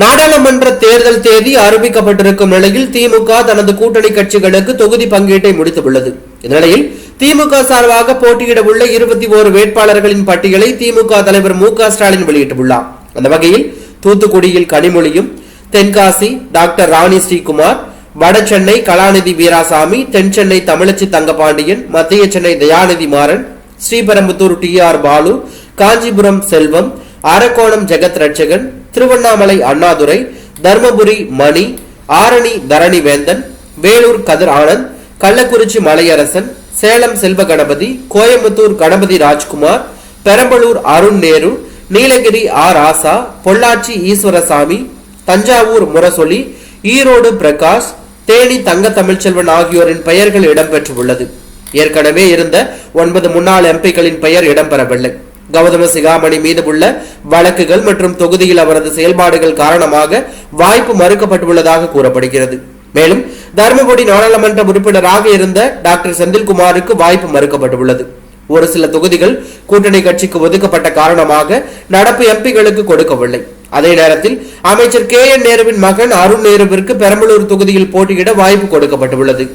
நாடாளுமன்ற தேர்தல் தேதி அறிவிக்கப்பட்டிருக்கும் நிலையில் திமுக தனது கூட்டணி கட்சிகளுக்கு தொகுதி பங்கீட்டை முடித்துள்ளது. இந்நிலையில் திமுக சார்பாக போட்டியிட உள்ள இருபத்தி ஓரு வேட்பாளர்களின் பட்டியலை திமுக தலைவர் மு க ஸ்டாலின் வெளியிட்டுள்ளார். அந்த வகையில் தூத்துக்குடியில் கனிமொழியும் தென்காசி டாக்டர் ராணி ஸ்ரீகுமார் வடசென்னை கலாநிதி வீராசாமி தென் சென்னை தமிழச்சி தங்கபாண்டியன் மத்திய சென்னை தயாநிதி மாறன் ஸ்ரீபெரும்புத்தூர் டி ஆர் பாலு காஞ்சிபுரம் செல்வம் அரக்கோணம் ஜெகத் ரட்சகன் திருவண்ணாமலை அண்ணாதுரை தர்மபுரி மணி ஆரணி தரணி வேந்தன் வேலூர் கதிர் ஆனந்த் கள்ளக்குறிச்சி மலையரசன் சேலம் செல்வ கணபதி கோயம்புத்தூர் கணபதி ராஜ்குமார் பெரம்பலூர் அருண் நேரு நீலகிரி ஆர் ஆசா பொள்ளாச்சி ஈஸ்வரசாமி தஞ்சாவூர் முரசொலி ஈரோடு பிரகாஷ் தேனி தங்க தமிழ்ச்செல்வன் ஆகியோரின் பெயர்கள் இடம்பெற்றுள்ளது. ஏற்கனவே இருந்த ஒன்பது முன்னாள் எம்பிக்களின் பெயர் இடம்பெறவில்லை. கௌதம சிகாமணி மீது உள்ள வழக்குகள் மற்றும் தொகுதியில் அவரது செயல்பாடுகள் காரணமாக வாய்ப்பு மறுக்கப்பட்டுள்ளதாக கூறப்படுகிறது. மேலும் தருமபுரி நாடாளுமன்ற உறுப்பினராக இருந்த டாக்டர் செந்தில்குமாருக்கு வாய்ப்பு மறுக்கப்பட்டுள்ளது. ஒரு சில தொகுதிகள் கூட்டணி கட்சிக்கு ஒதுக்கப்பட்ட காரணமாக நடப்பு எம்பிகளுக்கு கொடுக்கவில்லை. அதே நேரத்தில் அமைச்சர் கே என் நேருவின் மகன் அருண் நேருவிற்கு பெரம்பலூர் தொகுதியில் போட்டியிட வாய்ப்பு கொடுக்கப்பட்டுள்ளது.